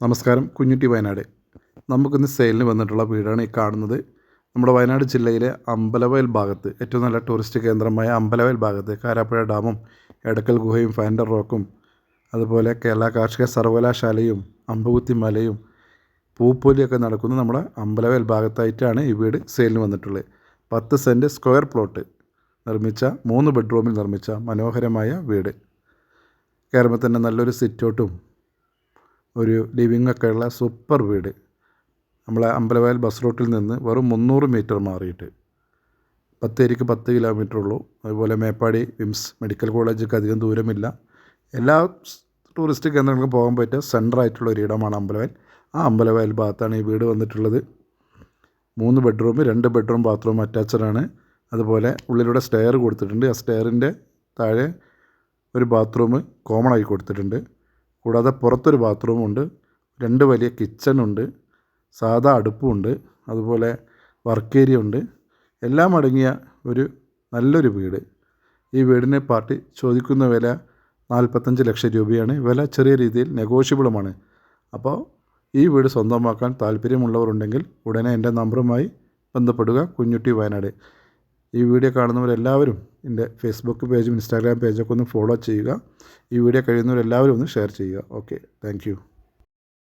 നമസ്കാരം കുഞ്ഞുട്ടി വയനാട്. നമുക്കിന്ന് സെയിലിന് വന്നിട്ടുള്ള വീടാണ് ഈ കാണുന്നത്. നമ്മുടെ വയനാട് ജില്ലയിലെ അമ്പലവയൽ ഭാഗത്ത് ഏറ്റവും നല്ല ടൂറിസ്റ്റ് കേന്ദ്രമായ അമ്പലവയൽ ഭാഗത്ത് കാരാപ്പുഴ ഡാമും എടക്കൽ ഗുഹയും ഫാൻഡർ റോക്കും അതുപോലെ കേരള കാർഷിക സർവകലാശാലയും അമ്പുകുത്തി മലയും പൂപ്പൊലിയൊക്കെ നടക്കുന്ന നമ്മുടെ അമ്പലവയൽ ഭാഗത്തായിട്ടാണ് ഈ വീട് സെയിലിന് വന്നിട്ടുള്ളത്. പത്ത് സെന്റ് സ്ക്വയർ പ്ലോട്ട് നിർമ്മിച്ച മൂന്ന് ബെഡ്റൂമിൽ നിർമ്മിച്ച മനോഹരമായ വീട്. തന്നെ നല്ലൊരു സിറ്റൗട്ടും ഒരു ലിവിങ് ഒക്കെ ഉള്ള സൂപ്പർ വീട്. നമ്മളെ അമ്പലവയൽ ബസ് റൂട്ടിൽ നിന്ന് വെറും മുന്നൂറ് മീറ്റർ മാറിയിട്ട്. ബത്തേരിക്ക് പത്ത് കിലോമീറ്റർ ഉള്ളൂ. അതുപോലെ മേപ്പാടി വിംസ് മെഡിക്കൽ കോളേജൊക്കെ അധികം ദൂരമില്ല. എല്ലാ ടൂറിസ്റ്റ് കേന്ദ്രങ്ങൾക്കും പോകാൻ പറ്റിയ സെന്റർ ആയിട്ടുള്ള ഒരു ഇടമാണ് അമ്പലവയൽ. ആ അമ്പലവയൽ ഭാഗത്താണ് ഈ വീട് വന്നിട്ടുള്ളത്. മൂന്ന് ബെഡ്റൂം രണ്ട് ബെഡ്റൂം ബാത്റൂം അറ്റാച്ചഡാണ്. അതുപോലെ ഉള്ളിലൂടെ സ്റ്റെയർ കൊടുത്തിട്ടുണ്ട്. ആ സ്റ്റെയറിന്റെ താഴെ ഒരു ബാത്റൂം കോമൺ ആയി കൊടുത്തിട്ടുണ്ട്. കൂടാതെ പുറത്തൊരു ബാത്റൂമുണ്ട്. രണ്ട് വലിയ കിച്ചണുണ്ട്. സാധാ അടുപ്പുണ്ട്. അതുപോലെ വർക്ക് ഏരിയ ഉണ്ട് എല്ലാം അടങ്ങിയ ഒരു നല്ലൊരു വീട്. ഈ വീടിനെ പാർട്ടി ചോദിക്കുന്ന വില നാൽപ്പത്തഞ്ച് ലക്ഷം രൂപയാണ്. വില ചെറിയ രീതിയിൽ നെഗോഷ്യബിളുമാണ്. അപ്പോൾ ഈ വീട് സ്വന്തമാക്കാൻ താല്പര്യമുള്ളവരുണ്ടെങ്കിൽ ഉടനെ എന്റെ നമ്പറുമായി ബന്ധപ്പെടുക. കുഞ്ഞുട്ടി വയനാട്. ഈ വീഡിയോ കാണുന്നവരെല്ലാവരും എന്റെ ഫേസ്ബുക്ക് പേജും ഇൻസ്റ്റാഗ്രാം പേജൊക്കെ ഒന്ന് ഫോളോ ചെയ്യുക. ഈ വീഡിയോ കഴിയുന്നവരെല്ലാവരും ഒന്ന് ഷെയർ ചെയ്യുക. Okay thank